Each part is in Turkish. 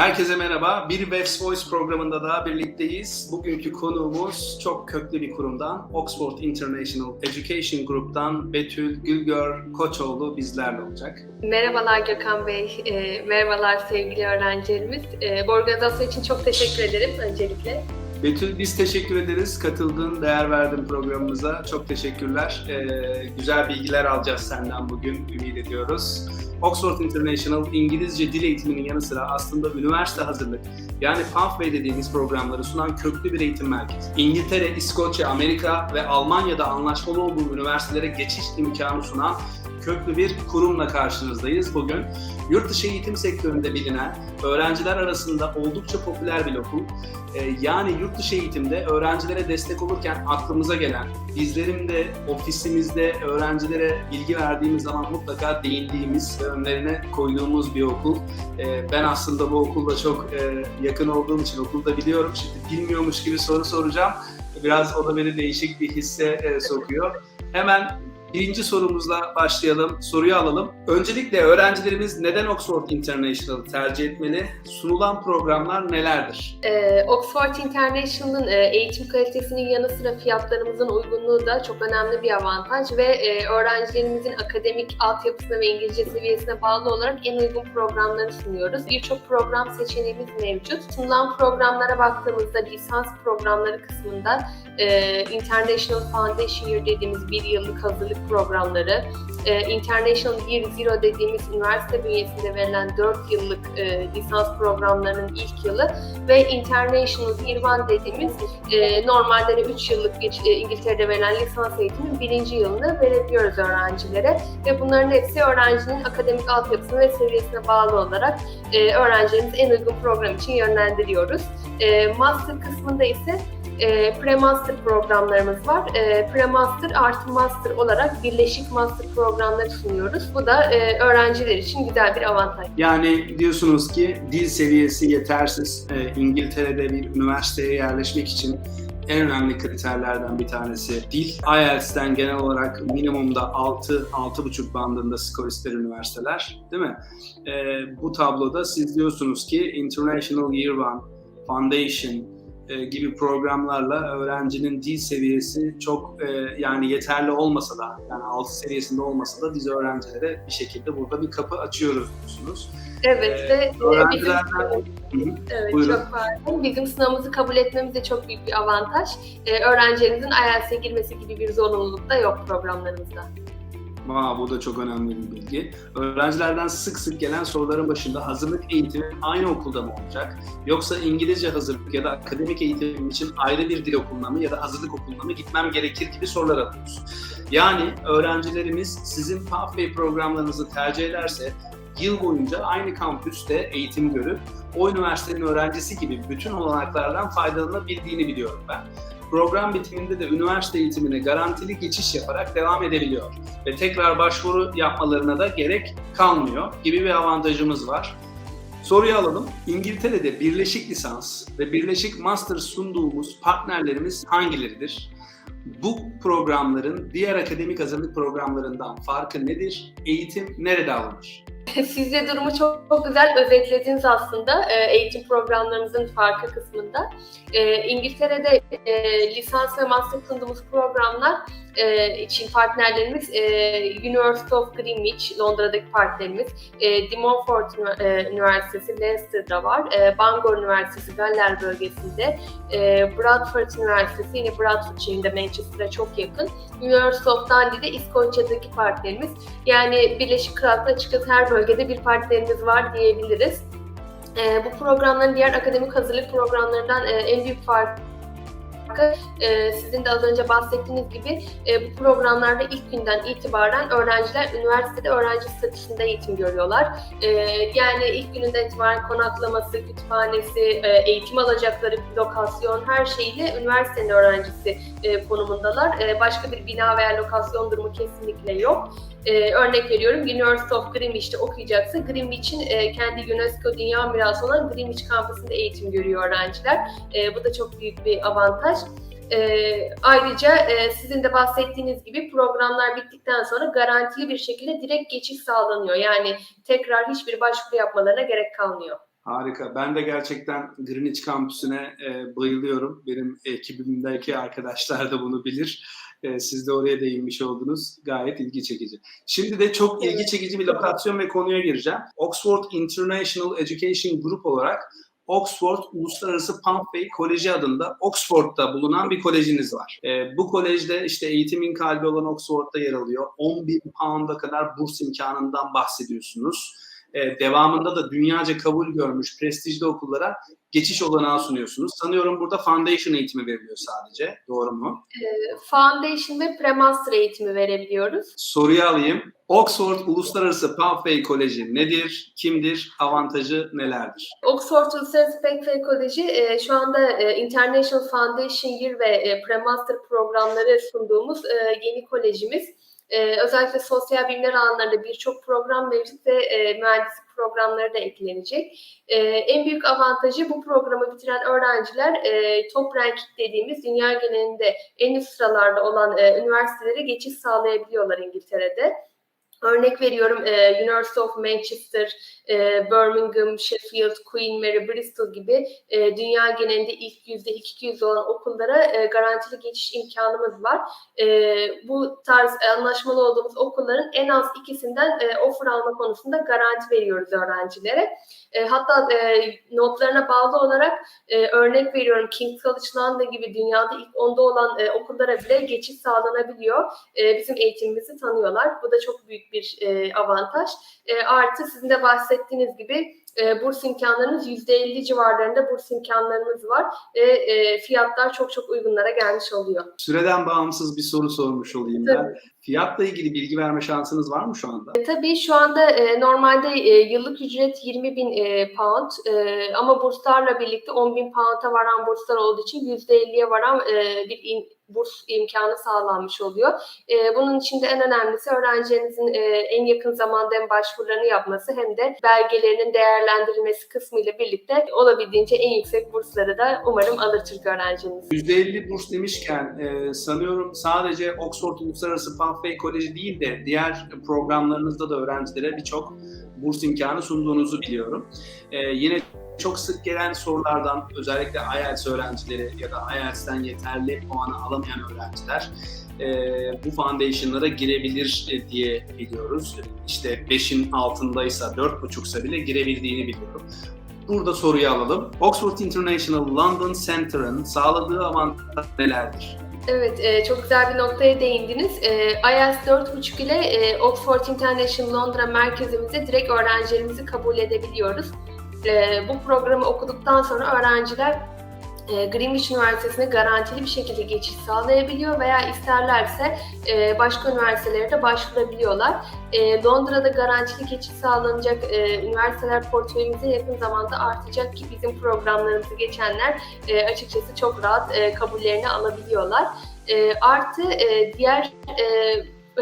Herkese merhaba. Bir Webs Voice programında daha birlikteyiz. Bugünkü konuğumuz çok köklü bir kurumdan, Oxford International Education Group'tan Betül Gülgör Koçoğlu bizlerle olacak. Merhabalar Gökhan Bey, e, merhabalar sevgili öğrencilerimiz. E, bu organizasyon için çok teşekkür ederim öncelikle. Betül biz teşekkür ederiz. Katıldığın, değer verdin programımıza. Çok teşekkürler. Ee, güzel bilgiler alacağız senden bugün ümit ediyoruz. Oxford International İngilizce dil eğitiminin yanı sıra aslında üniversite hazırlık yani Pathway dediğimiz programları sunan köklü bir eğitim merkezi. İngiltere, İskoçya, Amerika ve Almanya'da anlaşmalı olduğu üniversitelere geçiş imkanı sunan köklü bir kurumla karşınızdayız bugün. Yurt dışı eğitim sektöründe bilinen, öğrenciler arasında oldukça popüler bir okul. Ee, yani yurt dışı eğitimde öğrencilere destek olurken aklımıza gelen, bizlerin de ofisimizde öğrencilere bilgi verdiğimiz zaman mutlaka değindiğimiz önlerine koyduğumuz bir okul. Ee, ben aslında bu okulda çok e, yakın olduğum için okulda biliyorum. Şimdi bilmiyormuş gibi soru soracağım. Biraz o da beni değişik bir hisse e, sokuyor. Hemen Birinci sorumuzla başlayalım, soruyu alalım. Öncelikle öğrencilerimiz neden Oxford International'ı tercih etmeli? Sunulan programlar nelerdir? E, Oxford International'ın e, eğitim kalitesinin yanı sıra fiyatlarımızın uygunluğu da çok önemli bir avantaj ve e, öğrencilerimizin akademik altyapısına ve İngilizce seviyesine bağlı olarak en uygun programları sunuyoruz. Birçok program seçeneğimiz mevcut. Sunulan programlara baktığımızda lisans programları kısmında e, International Foundation Year dediğimiz bir yıllık hazırlık programları, e, International Year Zero dediğimiz üniversite bünyesinde verilen 4 yıllık e, lisans programlarının ilk yılı ve International Year One dediğimiz e, normalde 3 yıllık e, İngiltere'de verilen lisans eğitimin birinci yılını verebiliyoruz öğrencilere ve bunların hepsi öğrencinin akademik altyapısına ve seviyesine bağlı olarak e, öğrencilerimiz en uygun program için yönlendiriyoruz. E, master kısmında ise e, pre-master programlarımız var. E, pre-master artı master olarak birleşik master programları sunuyoruz. Bu da e, öğrenciler için güzel bir avantaj. Yani diyorsunuz ki dil seviyesi yetersiz. Ee, İngiltere'de bir üniversiteye yerleşmek için en önemli kriterlerden bir tanesi dil. IELTS'ten genel olarak minimumda 6 6,5 bandında skor ister üniversiteler, değil mi? Ee, bu tabloda siz diyorsunuz ki International Year One, Foundation, e, gibi programlarla öğrencinin dil seviyesi çok e, yani yeterli olmasa da yani altı seviyesinde olmasa da biz öğrencilere bir şekilde burada bir kapı açıyoruz diyorsunuz. Evet Ee, ve bizim, öğrencilerden- hı. evet, Buyurun. çok pardon. Bizim sınavımızı kabul etmemiz de çok büyük bir avantaj. E, öğrencilerimizin IELTS'e girmesi gibi bir zorunluluk da yok programlarımızda. Aa, bu da çok önemli bir bilgi. Öğrencilerden sık sık gelen soruların başında hazırlık eğitimi aynı okulda mı olacak? Yoksa İngilizce hazırlık ya da akademik eğitim için ayrı bir dil okuluna mı ya da hazırlık okuluna mı gitmem gerekir gibi sorular alıyoruz. Yani öğrencilerimiz sizin Pathway programlarınızı tercih ederse yıl boyunca aynı kampüste eğitim görüp o üniversitenin öğrencisi gibi bütün olanaklardan faydalanabildiğini biliyorum ben. Program bitiminde de üniversite eğitimine garantili geçiş yaparak devam edebiliyor ve tekrar başvuru yapmalarına da gerek kalmıyor gibi bir avantajımız var. Soruyu alalım. İngiltere'de birleşik lisans ve birleşik master sunduğumuz partnerlerimiz hangileridir? Bu programların diğer akademik hazırlık programlarından farkı nedir? Eğitim nerede alınır? Siz de durumu çok, çok güzel özetlediniz aslında e, eğitim programlarımızın farkı kısmında. E, İngiltere'de e, lisans ve master sunduğumuz programlar e, için partnerlerimiz e, University of Greenwich, Londra'daki partnerimiz, e, De Montfort e, Üniversitesi Leicester'da var, e, Bangor Üniversitesi Galler bölgesinde, e, Bradford Üniversitesi yine Bradford şehrinde Manchester'a çok yakın, University of Dundee'de İskoçya'daki partnerimiz. Yani Birleşik Krallık'ta açıkçası her bölgede bir partnerimiz var diyebiliriz. E, bu programların diğer akademik hazırlık programlarından e, en büyük farkı e, sizin de az önce bahsettiğiniz gibi e, bu programlarda ilk günden itibaren öğrenciler üniversitede öğrenci statüsünde eğitim görüyorlar. E, yani ilk gününden itibaren konaklaması, kütüphanesi, e, eğitim alacakları lokasyon her şeyiyle üniversitenin öğrencisi e, konumundalar. E, başka bir bina veya lokasyon durumu kesinlikle yok. Ee, örnek veriyorum University of Greenwich'te okuyacaksa Greenwich'in e, kendi UNESCO Dünya Mirası olan Greenwich kampüsünde eğitim görüyor öğrenciler. E, bu da çok büyük bir avantaj. E, ayrıca e, sizin de bahsettiğiniz gibi programlar bittikten sonra garantili bir şekilde direkt geçiş sağlanıyor. Yani tekrar hiçbir başvuru yapmalarına gerek kalmıyor. Harika. Ben de gerçekten Greenwich kampüsüne e, bayılıyorum. Benim ekibimdeki arkadaşlar da bunu bilir. E, siz de oraya değinmiş oldunuz. Gayet ilgi çekici. Şimdi de çok ilgi çekici bir lokasyon ve konuya gireceğim. Oxford International Education Group olarak Oxford Uluslararası Pompey Koleji adında Oxford'da bulunan bir kolejiniz var. E, bu kolejde işte eğitimin kalbi olan Oxford'da yer alıyor. 10 bin pound'a kadar burs imkanından bahsediyorsunuz. E, devamında da dünyaca kabul görmüş prestijli okullara geçiş olanağı sunuyorsunuz. Sanıyorum burada foundation eğitimi veriliyor sadece. Doğru mu? Foundation ve Premaster eğitimi verebiliyoruz. Soruyu alayım. Oxford Uluslararası Pompey Koleji nedir? Kimdir? Avantajı nelerdir? Oxford Uluslararası Pompey Koleji e, şu anda e, International Foundation Year ve e, Premaster programları sunduğumuz e, yeni kolejimiz. E, özellikle sosyal bilimler alanlarında birçok program mevcut ve e, mühendislik programları da eklenecek. E, en büyük avantajı bu programı bitiren öğrenciler e, top ranking dediğimiz dünya genelinde en üst sıralarda olan e, üniversitelere geçiş sağlayabiliyorlar İngiltere'de. Örnek veriyorum e, University of Manchester, e, Birmingham, Sheffield, Queen Mary, Bristol gibi e, dünya genelinde ilk yüzde 200 olan okullara e, garantili geçiş imkanımız var. E, bu tarz anlaşmalı olduğumuz okulların en az ikisinden e, offer alma konusunda garanti veriyoruz öğrencilere. E, hatta e, notlarına bağlı olarak e, örnek veriyorum King's College London gibi dünyada ilk onda olan e, okullara bile geçiş sağlanabiliyor. E, bizim eğitimimizi tanıyorlar. Bu da çok büyük bir e, avantaj. E, artı sizin de bahsettiğiniz gibi e, burs imkanlarımız %50 civarlarında burs imkanlarımız var ve e, fiyatlar çok çok uygunlara gelmiş oluyor. Süreden bağımsız bir soru sormuş olayım Tabii. ben. Fiyatla ilgili bilgi verme şansınız var mı şu anda? E, Tabii şu anda e, normalde e, yıllık ücret 20 bin e, pound e, ama burslarla birlikte 10 bin pound'a varan burslar olduğu için %50'ye varan e, bir in- burs imkanı sağlanmış oluyor. E, bunun için de en önemlisi öğrencilerinizin e, en yakın zamanda hem başvurularını yapması hem de belgelerinin değerlendirilmesi kısmıyla birlikte olabildiğince en yüksek bursları da umarım alır Türk öğrencimiz. %50 burs demişken e, sanıyorum sadece Oxford Uluslararası Pompey Koleji değil de diğer programlarınızda da öğrencilere birçok burs imkanı sunduğunuzu biliyorum. E, yine çok sık gelen sorulardan özellikle IELTS öğrencileri ya da IELTS'ten yeterli puanı alamayan öğrenciler e, bu foundation'lara girebilir e, diye biliyoruz. İşte 5'in altındaysa 4.5'sa bile girebildiğini biliyorum. Burada soruyu alalım. Oxford International London Center'ın sağladığı avantajlar nelerdir? Evet, e, çok güzel bir noktaya değindiniz. E, IELTS 4.5 ile e, Oxford International Londra merkezimize direkt öğrencilerimizi kabul edebiliyoruz. E, bu programı okuduktan sonra öğrenciler e, Greenwich Üniversitesi'ne garantili bir şekilde geçiş sağlayabiliyor veya isterlerse e, başka üniversitelere de başvurabiliyorlar. E, Londra'da garantili geçiş sağlanacak üniversiteler portföyümüze yakın zamanda artacak ki bizim programlarımızı geçenler açıkçası çok rahat kabullerini alabiliyorlar. Artı diğer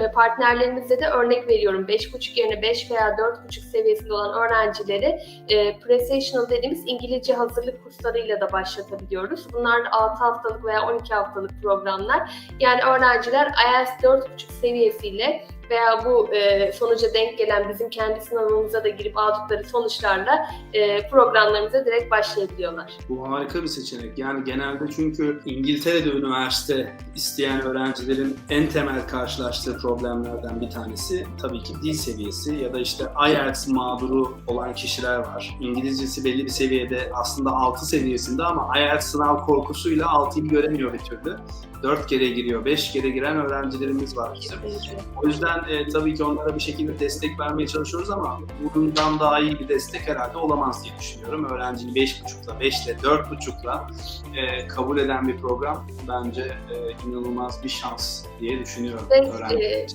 e, e, partnerlerimizde de örnek veriyorum 5.5 yerine 5 veya 4.5 seviyesinde olan öğrencileri e, Presessional dediğimiz İngilizce hazırlık kurslarıyla da başlatabiliyoruz. Bunlar 6 haftalık veya 12 haftalık programlar. Yani öğrenciler IELTS 4.5 seviyesiyle veya bu e, sonuca denk gelen bizim kendi sınavımıza da girip aldıkları sonuçlarla e, programlarımıza direkt başlayabiliyorlar. Bu harika bir seçenek. Yani genelde çünkü İngiltere'de üniversite isteyen öğrencilerin en temel karşılaştığı problemlerden bir tanesi tabii ki dil seviyesi ya da işte IELTS mağduru olan kişiler var. İngilizcesi belli bir seviyede aslında 6 seviyesinde ama IELTS sınav korkusuyla 6'yı göremiyor bir türlü. 4 kere giriyor, 5 kere giren öğrencilerimiz var bizim. O yüzden e, tabii ki onlara bir şekilde destek vermeye çalışıyoruz ama bundan daha iyi bir destek herhalde olamaz diye düşünüyorum. Öğrenciyi 5.5'la, 5'le, 4.5'la e, kabul eden bir program bence e, inanılmaz bir şans diye düşünüyorum Evet, öğrenciler e.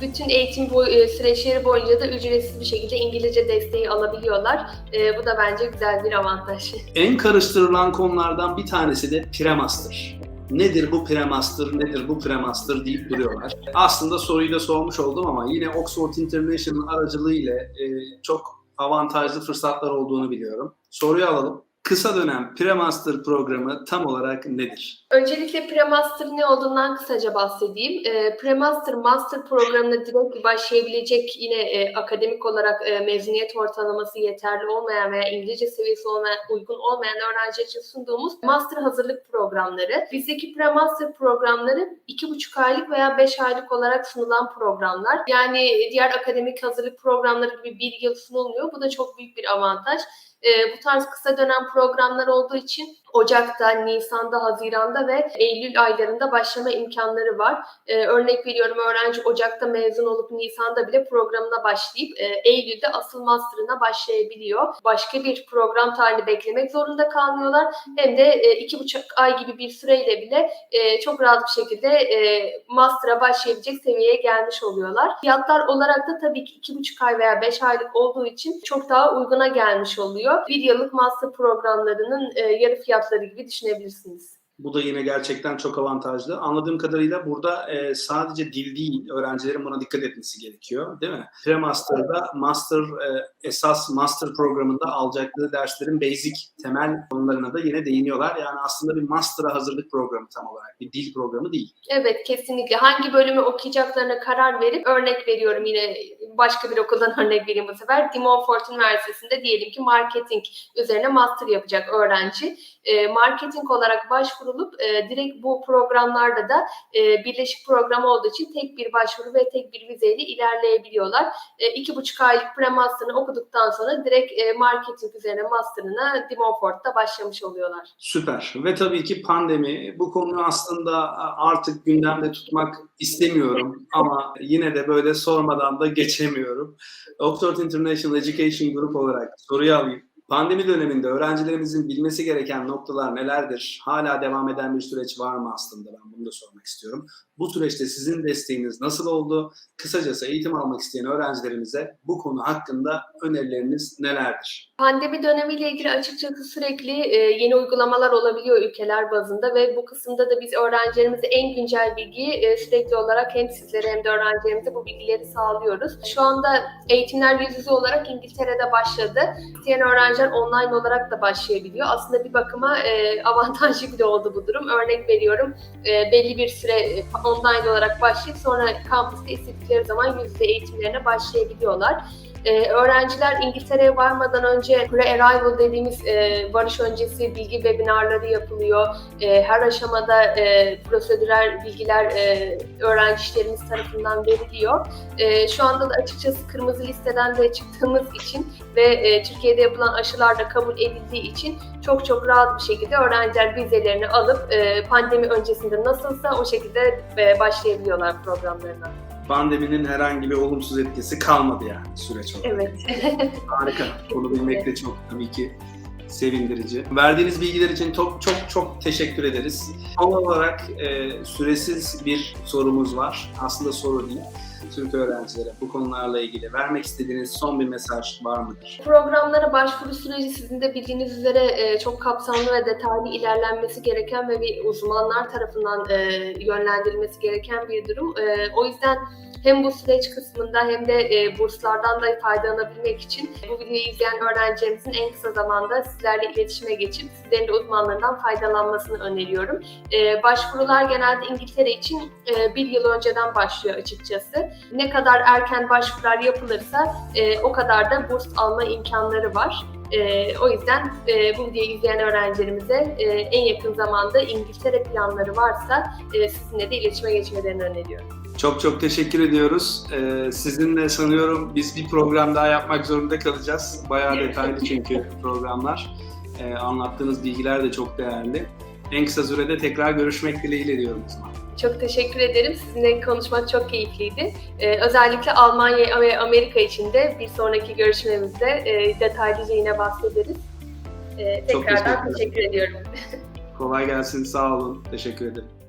Bütün eğitim boy- e, süreçleri boyunca da ücretsiz bir şekilde İngilizce desteği alabiliyorlar. E, bu da bence güzel bir avantaj. En karıştırılan konulardan bir tanesi de premaster. Nedir bu premaster, nedir bu premaster deyip duruyorlar. Aslında soruyu da sormuş oldum ama yine Oxford International aracılığı ile e, çok avantajlı fırsatlar olduğunu biliyorum. Soruyu alalım. Kısa dönem pre-master programı tam olarak nedir? Öncelikle Premaster ne olduğundan kısaca bahsedeyim. E, Premaster Master programına direkt başlayabilecek yine e, akademik olarak e, mezuniyet ortalaması yeterli olmayan veya İngilizce seviyesi olmayan, uygun olmayan öğrenciler için sunduğumuz master hazırlık programları. Bizdeki Premaster programları 2,5 aylık veya 5 aylık olarak sunulan programlar. Yani diğer akademik hazırlık programları gibi bir yıl sunulmuyor. Bu da çok büyük bir avantaj. E, bu tarz kısa dönem programlar olduğu için Ocak'ta, Nisan'da, Haziran'da ve Eylül aylarında başlama imkanları var. Ee, örnek veriyorum öğrenci Ocak'ta mezun olup Nisan'da bile programına başlayıp e, Eylül'de asıl master'ına başlayabiliyor. Başka bir program tarihini beklemek zorunda kalmıyorlar. Hem de e, iki buçuk ay gibi bir süreyle bile e, çok rahat bir şekilde e, master'a başlayabilecek seviyeye gelmiş oluyorlar. Fiyatlar olarak da tabii ki iki buçuk ay veya beş aylık olduğu için çok daha uyguna gelmiş oluyor. Bir yıllık master programlarının e, yarı fiyatları gibi düşünebilirsiniz. Bu da yine gerçekten çok avantajlı. Anladığım kadarıyla burada e, sadece dil değil, öğrencilerin buna dikkat etmesi gerekiyor, değil mi? Pre-master'da master e, esas master programında alacakları derslerin basic temel konularına da yine değiniyorlar. Yani aslında bir master'a hazırlık programı tam olarak, bir dil programı değil. Evet kesinlikle. Hangi bölümü okuyacaklarına karar verip örnek veriyorum yine başka bir okuldan örnek vereyim bu sefer. De Montfort Üniversitesi'nde diyelim ki marketing üzerine master yapacak öğrenci. E, marketing olarak başvurulup e, direkt bu programlarda da e, birleşik program olduğu için tek bir başvuru ve tek bir vizeyle ilerleyebiliyorlar. E, iki buçuk aylık pre-master'ını okuduktan sonra direkt e, marketing üzerine master'ına De Montfort'ta başlamış oluyorlar. Süper. Ve tabii ki pandemi. Bu konuyu aslında artık gündemde tutmak istemiyorum ama yine de böyle sormadan da geçemiyorum. Oxford International Education Group olarak soruyu alayım. Pandemi döneminde öğrencilerimizin bilmesi gereken noktalar nelerdir? Hala devam eden bir süreç var mı aslında? Ben bunu da sormak istiyorum. Bu süreçte sizin desteğiniz nasıl oldu? Kısacası eğitim almak isteyen öğrencilerimize bu konu hakkında önerileriniz nelerdir? Pandemi dönemiyle ilgili açıkçası sürekli e, yeni uygulamalar olabiliyor ülkeler bazında ve bu kısımda da biz öğrencilerimize en güncel bilgiyi e, sürekli olarak hem sizlere hem de öğrencilerimize bu bilgileri sağlıyoruz. Şu anda eğitimler yüz yüze olarak İngiltere'de başladı. İsteyen öğrenciler online olarak da başlayabiliyor. Aslında bir bakıma e, avantajlı bile oldu bu durum. Örnek veriyorum e, belli bir süre e, online olarak başlayıp sonra kampüste istedikleri zaman yüz yüze eğitimlerine başlayabiliyorlar. Ee, öğrenciler İngiltere'ye varmadan önce pre-arrival dediğimiz e, varış öncesi bilgi webinarları yapılıyor. E, her aşamada e, prosedürel bilgiler e, öğrenci tarafından veriliyor. E, şu anda da açıkçası kırmızı listeden de çıktığımız için ve e, Türkiye'de yapılan aşılar da kabul edildiği için çok çok rahat bir şekilde öğrenciler vizelerini alıp e, pandemi öncesinde nasılsa o şekilde e, başlayabiliyorlar programlarına. Pandeminin herhangi bir olumsuz etkisi kalmadı yani süreç olarak. Evet. Harika. Bunu bilmek de çok tabii ki sevindirici. Verdiğiniz bilgiler için çok çok çok teşekkür ederiz. Son olarak e, süresiz bir sorumuz var. Aslında soru değil. Türk öğrencilere bu konularla ilgili vermek istediğiniz son bir mesaj var mıdır? Programlara başvuru süreci sizin de bildiğiniz üzere e, çok kapsamlı ve detaylı ilerlenmesi gereken ve bir uzmanlar tarafından e, yönlendirilmesi gereken bir durum. E, o yüzden hem bu süreç kısmında hem de burslardan da faydalanabilmek için bu videoyu izleyen öğrencilerimizin en kısa zamanda sizlerle iletişime geçip sizlerin de uzmanlarından faydalanmasını öneriyorum. Başvurular genelde İngiltere için bir yıl önceden başlıyor açıkçası. Ne kadar erken başvurular yapılırsa e, o kadar da burs alma imkanları var. E, o yüzden e, bu videoyu izleyen öğrencilerimize e, en yakın zamanda İngiltere planları varsa e, sizinle de iletişime geçmelerini öneriyorum. Çok çok teşekkür ediyoruz. Ee, sizinle sanıyorum biz bir program daha yapmak zorunda kalacağız. Bayağı detaylı çünkü programlar. Ee, anlattığınız bilgiler de çok değerli. En kısa sürede tekrar görüşmek dileğiyle diyorum zaman. Çok teşekkür ederim. Sizinle konuşmak çok keyifliydi. Ee, özellikle Almanya ve Amerika için de bir sonraki görüşmemizde e, detaylıca yine bahsederiz. Ee, Çok tekrardan teşekkür teşekkür ediyorum. Kolay gelsin, sağ olun. Teşekkür ederim.